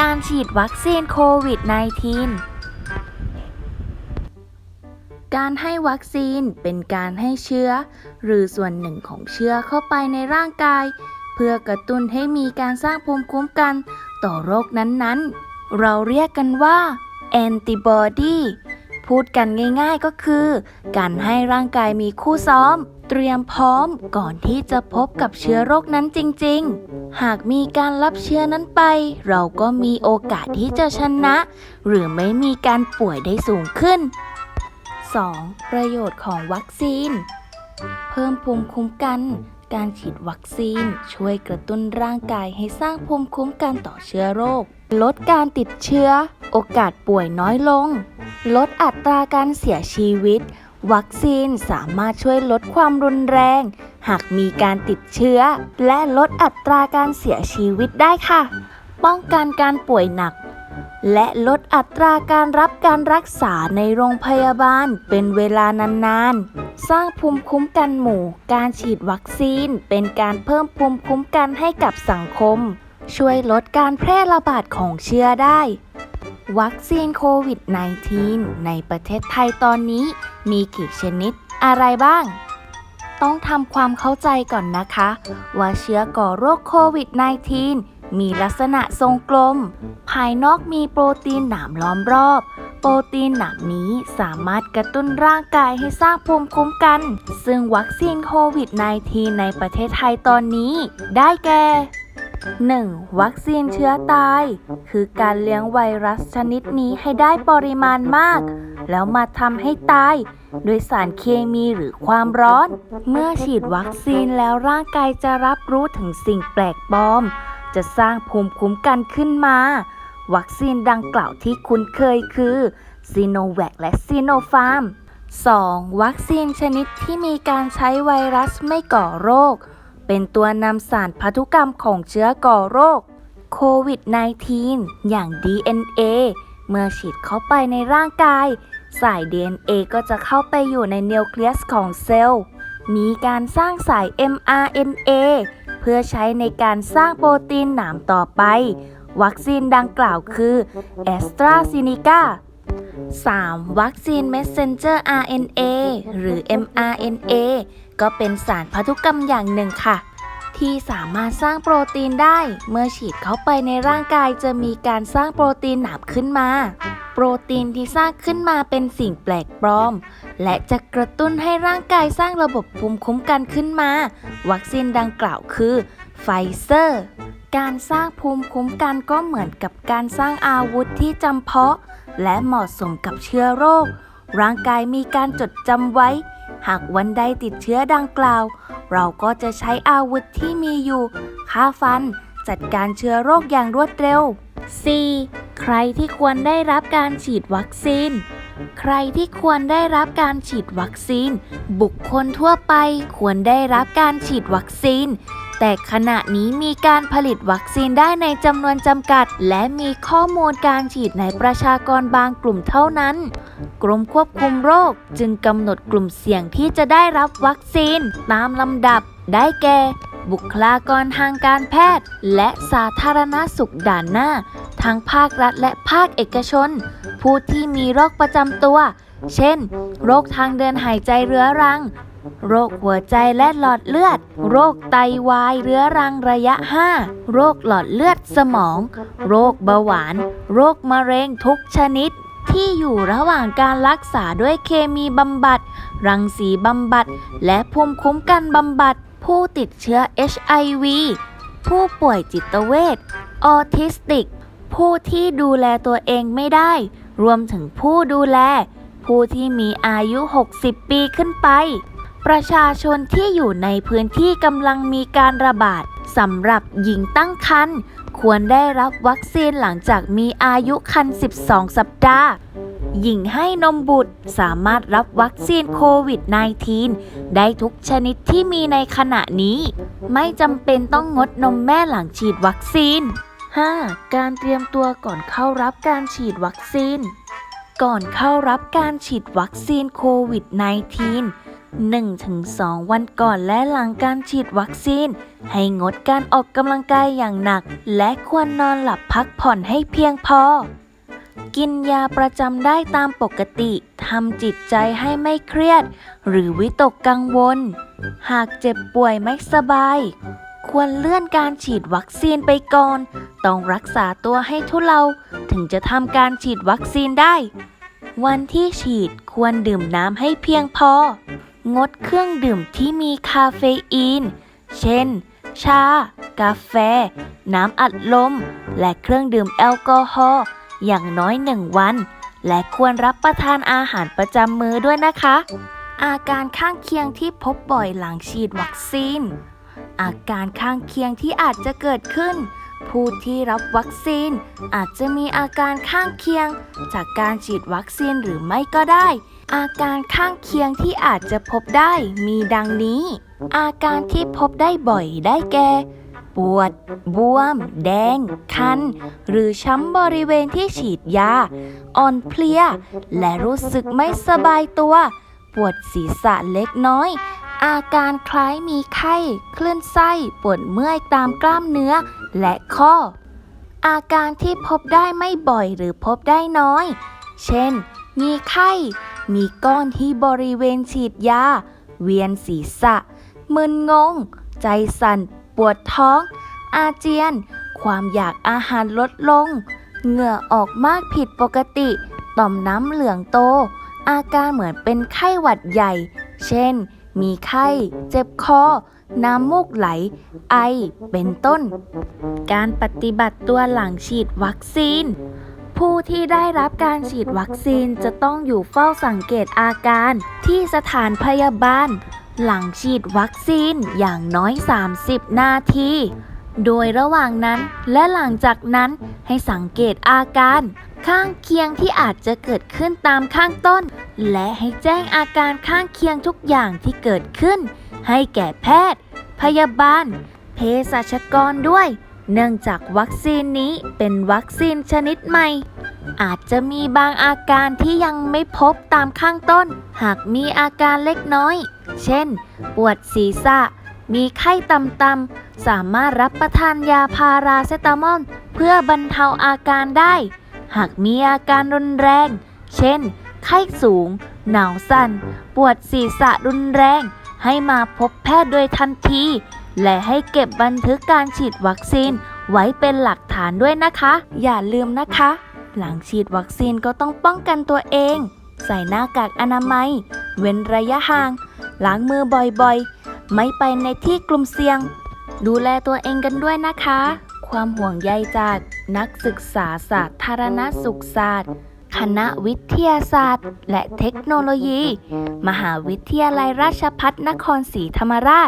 การฉีดวัคซีนโควิด -19 การให้วัคซีนเป็นการให้เชื้อ หรือส่วนหนึ่งของเชื้อเข้าไปในร่างกาย เพื่อกระตุ้นให้มีการสร้างภูมิคุ้มกันต่อโรคนั้นๆ เราเรียกกันว่า antibody พูดกันง่ายๆก็คือ การให้ร่างกายมีคู่ซ้อม เตรียมพร้อมก่อนที่จะพบกับเชื้อโรคนั้นจริง ๆ หากมีการรับเชื้อนั้นไป เราก็มีโอกาสที่จะชนะ หรือไม่มีการป่วยได้สูงขึ้น 2. ประโยชน์ของวัคซีน เพิ่มภูมิคุ้มกัน การฉีดวัคซีน ช่วยกระตุ้นร่างกายให้สร้างภูมิคุ้มกันต่อเชื้อโรค ลดการติดเชื้อ โอกาสป่วยน้อยลง ลดอัตราการเสียชีวิต วัคซีนสามารถช่วยลดความรุนแรง หากมีการติดเชื้อ และลดอัตราการเสียชีวิตได้ค่ะ ป้องกันการป่วยหนัก และลดอัตราการรับการรักษาในโรงพยาบาลเป็นเวลานานๆ สร้างภูมิคุ้มกันหมู่ การฉีดวัคซีนเป็นการเพิ่มภูมิคุ้มกันให้กับสังคม ช่วยลดการแพร่ระบาดของเชื้อได้ วัคซีนโควิด -19 ในประเทศไทยตอนนี้ มีกี่ชนิด อะไรบ้าง ต้องทำความเข้าใจก่อนนะคะ ว่าเชื้อก่อโรคโควิด -19 มีลักษณะทรงกลม ภายนอกมีโปรตีนหนามล้อมรอบ โปรตีนหนามนี้สามารถกระตุ้นร่างกายให้สร้างภูมิคุ้มกัน ซึ่งวัคซีนโควิด -19 ในประเทศไทยตอนนี้ ได้แก่ 1. วัคซีนเชื้อตาย คือการเลี้ยงไวรัสชนิดนี้ให้ได้ปริมาณมาก แล้วมาทำให้ตายโดยสารเคมีหรือความร้อน เมื่อฉีดวัคซีนแล้วร่างกายจะรับรู้ถึงสิ่งแปลกปลอม จะสร้างภูมิคุ้มกันขึ้นมา วัคซีนดังกล่าวที่คุ้นเคยคือซีโนแวคและซีโนฟาร์ม 2. วัคซีนชนิดที่มีการใช้ไวรัสไม่ก่อโรค เป็นตัวนำสารพันธุกรรมของเชื้อก่อโรคโควิด -19 อย่าง DNA เมื่อฉีดเข้าไปในร่างกาย สาย DNA ก็จะเข้าไปอยู่ในนิวเคลียสของเซลล์ มีการสร้างสาย mRNA เพื่อใช้ในการสร้างโปรตีนหนามต่อไป วัคซีนดังกล่าวคือ a s t r a z e ซ e c a 3. วัคซีน messenger RNA หรือ mRNA ก็เป็นสารพันธุกรรมอย่างหนึ่งค่ะ ที่สามารถสร้างโปรตีนได้ เมื่อฉีดเข้าไปในร่างกายจะมีการสร้างโปรตีนหนามขึ้นมา โปรตีนที่สร้างขึ้นมาเป็นสิ่งแปลกปลอม และจะกระตุ้นให้ร่างกายสร้างระบบภูมิคุ้มกันขึ้นมา วัคซีนดังกล่าวคือไฟเซอร์ การสร้างภูมิคุ้มกันก็เหมือนกับการสร้างอาวุธที่จำเพาะ และเหมาะสมกับเชื้อโรค ร่างกายมีการจดจำไว้ หากวันใดติดเชื้อดังกล่าว เราก็จะใช้อาวุธที่มีอยู่ฆ่าฟัน จัดการเชื้อโรคอย่างรวดเร็ว 4. ใครที่ควรได้รับการฉีดวัคซีน ใครที่ควรได้รับการฉีดวัคซีน บุคคลทั่วไปควรได้รับการฉีดวัคซีน แต่ขณะนี้มีการผลิตวัคซีนได้ในจำนวนจำกัด และมีข้อมูลการฉีดในประชากรบางกลุ่มเท่านั้น กรมควบคุมโรคจึงกำหนดกลุ่มเสี่ยงที่จะได้รับวัคซีนตามลำดับ ได้แก่ บุคลากรทางการแพทย์ และสาธารณสุขด่านหน้า ทั้งภาครัฐและภาคเอกชน ผู้ที่มีโรคประจำตัว เช่น โรคทางเดินหายใจเรื้อรัง โรคหัวใจและหลอดเลือด โรคไตวายเรื้อรังระยะ 5 โรคหลอดเลือดสมอง โรคเบาหวาน โรคมะเร็งทุกชนิด ที่อยู่ระหว่างการรักษาด้วยเคมีบำบัด รังสีบำบัด และภูมิคุ้มกันบำบัด ผู้ติดเชื้อ HIV ผู้ป่วยจิตเวชออทิสติก ผู้ที่ดูแลตัวเองไม่ได้ รวมถึงผู้ดูแล ผู้ที่มีอายุ 60 ปีขึ้นไป ประชาชนที่อยู่ในพื้นที่กำลังมีการระบาดสำหรับหญิงตั้งครรภ์ควรได้รับวัคซีนหลังจากมีอายุครรภ์ 12 สัปดาห์ หญิงให้นมบุตรสามารถรับวัคซีนโควิด -19 ได้ทุกชนิดที่มีในขณะนี้ ไม่จำเป็นต้องงดนมแม่หลังฉีดวัคซีน 5. การเตรียมตัวก่อนเข้ารับการฉีดวัคซีน ก่อนเข้ารับการฉีดวัคซีนโควิด -19 1-2 วันก่อนและหลังการฉีดวัคซีน ให้งดการออกกำลังกายอย่างหนัก และควรนอนหลับพักผ่อนให้เพียงพอ กินยาประจำได้ตามปกติทำจิตใจให้ไม่เครียด หรือวิตกกังวล หากเจ็บป่วยไม่สบาย ควรเลื่อนการฉีดวัคซีนไปก่อน ต้องรักษาตัวให้ทุเลา ถึงจะทำการฉีดวัคซีนได้ วันที่ฉีดควรดื่มน้ำให้เพียงพอ งดเครื่องดื่มที่มีคาเฟอีน เช่น ชา กาแฟ น้ำอัดลม และเครื่องดื่มแอลกอฮอล์อย่างน้อยหนึ่งวัน และควรรับประทานอาหารประจำมือด้วยนะคะ อาการข้างเคียงที่พบบ่อยหลังฉีดวัคซีน อาการข้างเคียงที่อาจจะเกิดขึ้น ผู้ที่รับวัคซีน อาจจะมีอาการข้างเคียง จากการฉีดวัคซีนหรือไม่ก็ได้ อาการข้างเคียงที่อาจจะพบได้มีดังนี้ อาการที่พบได้บ่อยได้แก่ ปวด บวม แดง คัน หรือช้ำบริเวณที่ฉีดยา อ่อนเพลีย และรู้สึกไม่สบายตัว ปวดศีรษะเล็กน้อย อาการคล้ายมีไข้ คลื่นไส้ ปวดเมื่อยตามกล้ามเนื้อ และข้อ อาการที่พบได้ไม่บ่อยหรือพบได้น้อย เช่น มีไข้ มีก้อนที่บริเวณฉีดยา เวียนศีรษะ มึนงง ใจสั่น ปวดท้อง อาเจียน ความอยากอาหารลดลง เหงื่อออกมากผิดปกติ ต่อมน้ำเหลืองโต อาการเหมือนเป็นไข้หวัดใหญ่ เช่น มีไข้ เจ็บคอน้ำมูกไหล ไอ เป็นต้น การปฏิบัติตัวหลังฉีดวัคซีน ผู้ที่ได้รับการฉีดวัคซีนจะต้องอยู่เฝ้าสังเกตอาการที่สถานพยาบาล หลังฉีดวัคซีนอย่างน้อย 30 นาที โดยระหว่างนั้นและหลังจากนั้นให้สังเกตอาการ ข้างเคียงที่อาจจะเกิดขึ้นตามข้างต้น และให้แจ้งอาการข้างเคียงทุกอย่างที่เกิดขึ้น ให้แก่แพทย์ พยาบาล เภสัชกรด้วยเนื่องจากวัคซีนนี้เป็นวัคซีนชนิดใหม่ อาจจะมีบางอาการที่ยังไม่พบตามข้างต้น หากมีอาการเล็กน้อย เช่น ปวดศีรษะ มีไข้ต่ำๆ สามารถรับประทานยาพาราเซตามอลเพื่อบรรเทาอาการได้ หากมีอาการรุนแรง เช่น ไข้สูง หนาวสั่น ปวดศีรษะรุนแรง ให้มาพบแพทย์โดยทันที และให้เก็บบันทึกการฉีดวัคซีนไว้เป็นหลักฐานด้วยนะคะ อย่าลืมนะคะ หลังฉีดวัคซีนก็ต้องป้องกันตัวเอง ใส่หน้ากากอนามัย เว้นระยะห่าง ล้างมือบ่อยๆ ไม่ไปในที่กลุ่มเสี่ยง ดูแลตัวเองกันด้วยนะคะ ความห่วงใยจากนักศึกษาสาธารณสุขศาสตร์ คณะวิทยาศาสตร์ และเทคโนโลยี มหาวิทยาลัยราชภัฏนครศรีธรรมราช